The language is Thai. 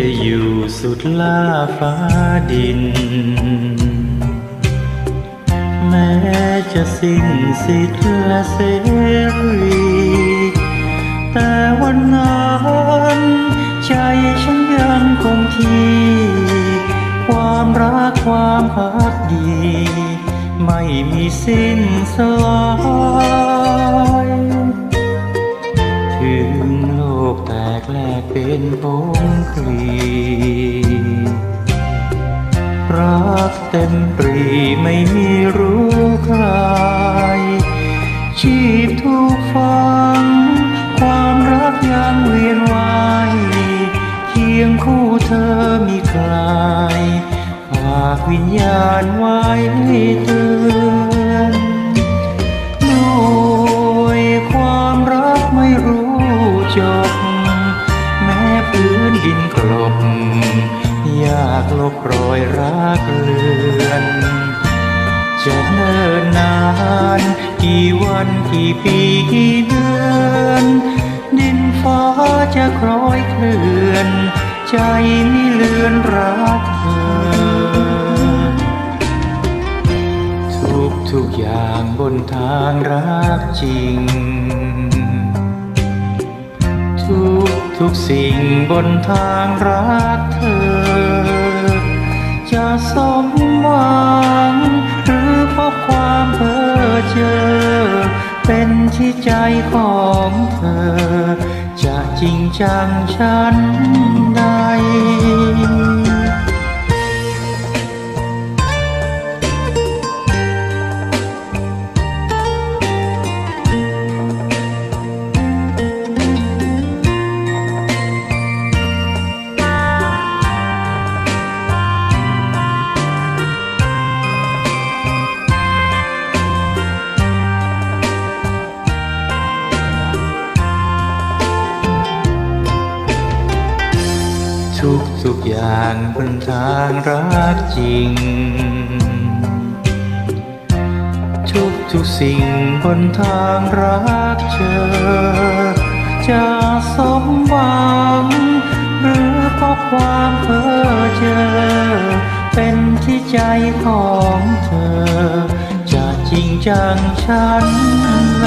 จะอยู่สุดล่าฟ้าดิน แม้จะสิ้นสิทธิ์และเสรีแต่วันนั้นใจฉันยังคงที่ ความรักความพักดี ไม่มีสิ้นสลาย กเต็มปรีไม่มีรู้ใคร ชีพทุกฟัง ความรักยังเวียนวายเคียงคู่เธอมีใครฝากวิญญาณไว้เตืากลบรอยรักเลือนจะเนิ่นนาน กี่วันกี่ปีกี่เดือน ดินฟ้าจะคล้อยเคลื่อน ใจไม่เลือนรักเธอ ทุกทุกอย่างบนทางรักจริง ทุกทุกสิ่งบนทางรักเธอ เป็นที่ใจของเธอ จะจริงจังฉัน ทุกทุกอย่างบนทางรักจริง ทุกทุกสิ่งบนทางรักเจอ จะสมหวัง หรือเพราะความเพ้อเจอ เป็นที่ใจของเธอ จะจริงจังฉันไหน